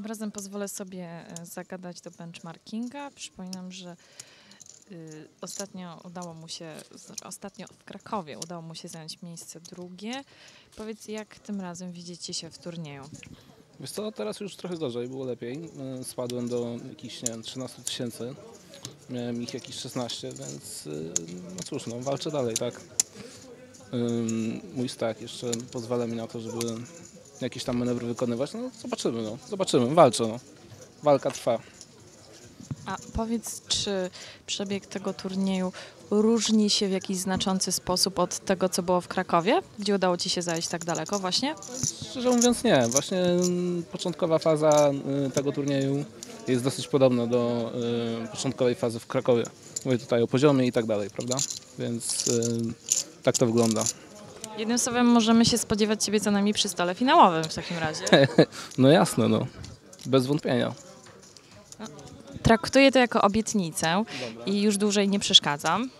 Tym razem pozwolę sobie e, zagadać do benchmarkinga. Przypominam, że y, ostatnio udało mu się, ostatnio w Krakowie udało mu się zająć miejsce drugie. Powiedz, jak tym razem widzicie się w turnieju? Wiesz co, teraz już trochę gorzej, było lepiej. Y, Spadłem do jakichś, nie wiem, 13 tysięcy. Miałem ich jakieś 16, więc y, no cóż, no walczę dalej, tak. Mój stack jeszcze pozwala mi na to, żeby jakieś tam manewry wykonywać. No zobaczymy, no. Zobaczymy, walczę, no. Walka trwa. A powiedz, czy przebieg tego turnieju różni się w jakiś znaczący sposób od tego, co było w Krakowie, gdzie udało ci się zajść tak daleko właśnie? Szczerze mówiąc nie. Właśnie mm, początkowa faza y, tego turnieju jest dosyć podobna do y, początkowej fazy w Krakowie. Mówię tutaj o poziomie i tak dalej, prawda? Więc y, tak to wygląda. Jednym słowem, możemy się spodziewać ciebie co najmniej przy stole finałowym w takim razie. No jasne, no. Bez wątpienia. Traktuję to jako obietnicę i już dłużej nie przeszkadzam.